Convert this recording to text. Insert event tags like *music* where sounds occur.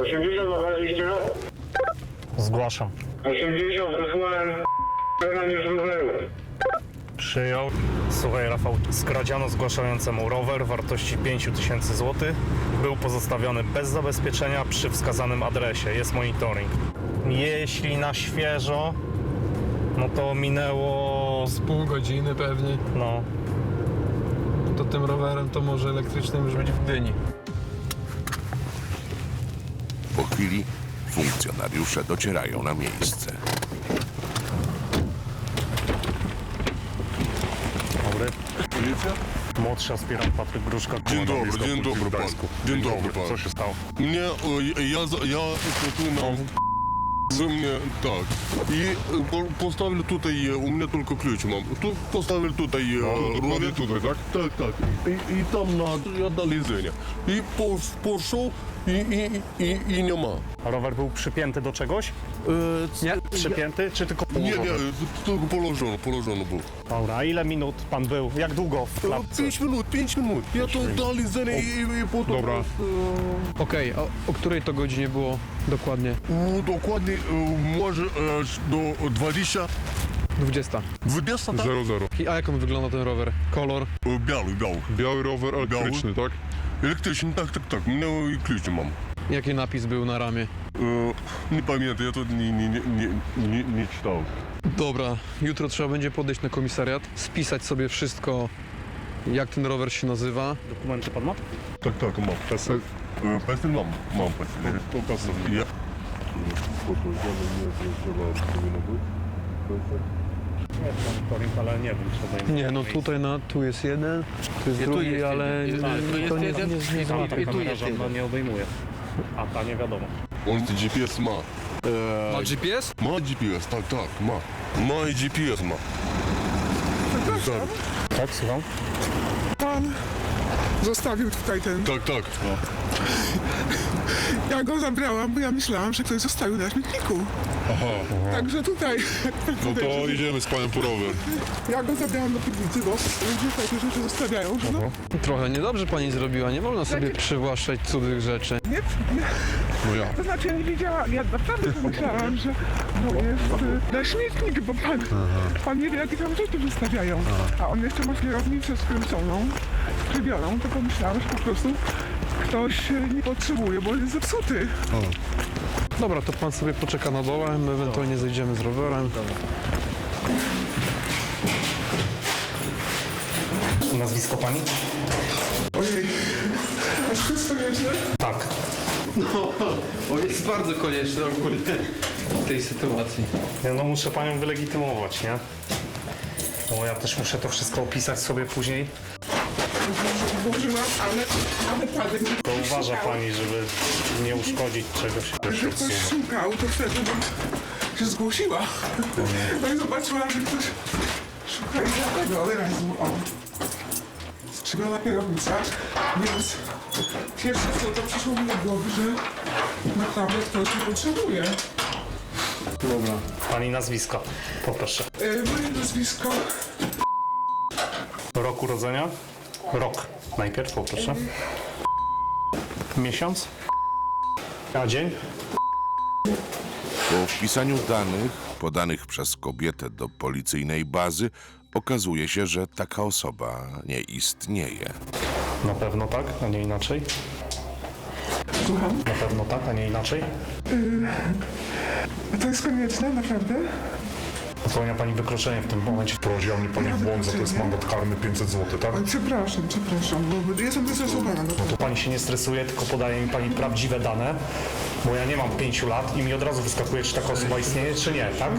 80 nagraliście? Zgłaszam. 80 wysłałem nie zrozumiałem. Przyjął. Słuchaj Rafał, skradziano zgłaszającemu rower wartości 5000 zł. Był pozostawiony bez zabezpieczenia przy wskazanym adresie. Jest monitoring. Jeśli na świeżo, no to minęło, Z pół godziny pewnie. no, To tym rowerem to może elektrycznym już być w Gdyni Po chwili funkcjonariusze docierają na miejsce. dobry. Policja? Młodszy aspirant Patryk Gruszka. Dzień Komenda dobry, Miejska dzień Policji dobry w pan. Gdańsku. Dzień dobry pan. Co się stało? Mnie, e, я, за- я тут на... За мне так. И э, по- поставили тут, и у меня только ключ, мам. Тут поставили тут, и ровно тут, так? Так, так. И, и там на, я дали Зеня. И пос- i, i, i, i nie ma. A rower był przypięty do czegoś? Yy, nie? Przypięty? Czy tylko Nie, nie, tylko położono, położono było. Dobra, a ile minut pan był? Jak długo w no, klapce? Pięć minut, pięć minut. Ja to dali zenie i, i potem... Dobra. e, Okej, o której to godzinie było dokładnie? Dokładnie może e, do 20 20. 20 tak? 00. I, a jak on wygląda ten rower? Kolor? E, Biały, biały. Biały rower elektryczny, tak? Elektryczny, tak, tak, tak. Mnie i kluczy mam. Jaki napis był na ramię? E, nie pamiętam, ja to nie, nie, nie, nie, nie, nie czytałem. Dobra, jutro trzeba będzie podejść na komisariat, spisać sobie wszystko, jak ten rower się nazywa. Dokumenty pan ma? Tak, tak, mam. PESEL? E, PESEL mam, mam PESEL. To PESEL. Ja. Jest monitoring, ale nie wiem, czy to Nie, no tutaj na, tu jest jeden, tu jest drugi, ale to nie, nie, nie, nie Ta złapie. kamera żadna nie obejmuje. A ta nie wiadomo. On to GPS ma. E, Ma GPS? ma GPS, tak, tak, ma. Ma i GPS ma. Tak, Tak, słucham? Pan zostawił tutaj ten. tak, tak. *laughs* Ja go zabrałam, bo ja myślałam, że ktoś zostawił na śmietniku. Także tutaj. No to idziemy z panem po rower. Ja go zabrałam do piwnicy, bo ludzie takie rzeczy zostawiają, że no Trochę niedobrze pani zrobiła, nie wolno sobie przywłaszczać cudzych rzeczy. nie, nie. No ja. To znaczy ja nie wiedziałam, ja naprawdę *laughs* pomyślałam, że to jest y, na śmietnik, bo pan, pan nie wie, jakie tam rzeczy zostawiają. A on jeszcze ma kierownicę skręconą, przybiorą, to pomyślałam, że po prostu ktoś y, nie potrzebuje, bo jest zepsuty. Dobra, to pan sobie poczeka na dole, my ewentualnie zejdziemy z rowerem. Nazwisko pani? Ojej, aż to jest konieczne? Tak. O, jest bardzo konieczne ogólnie w tej sytuacji. Ja no muszę panią wylegitymować, nie? Bo ja też muszę to wszystko opisać sobie później. Włożyłam, ale, ale padek mi To uważa pani, żeby nie uszkodzić czegoś. Że ktoś szukał, to wtedy bym się zgłosiła. No i zobaczyłam, że ktoś szuka i dlatego od razu, o. Strzygana kierownica, więc pierwsze co to przyszło mi do głowy, że naprawdę ktoś mnie potrzebuje. Dobra. Pani nazwisko, poproszę. E, moje nazwisko Rok urodzenia? Rok. Najpierw poproszę. Miesiąc? A dzień? Po wpisaniu danych podanych przez kobietę do policyjnej bazy okazuje się, że taka osoba nie istnieje. Na pewno tak, a nie inaczej. Słucham. Na pewno tak, a nie inaczej. A to jest konieczne, naprawdę? Popełnia pani wykroczenie w tym momencie. Wprowadziła mnie pani w błąd, za to jest mandat karny 500 zł, tak? Oj, przepraszam, przepraszam, bo jestem zestresowana. No. To pani się nie stresuje, tylko podaje mi pani prawdziwe dane, bo ja nie mam pięciu lat i mi od razu wyskakuje, czy taka osoba istnieje, czy nie, tak?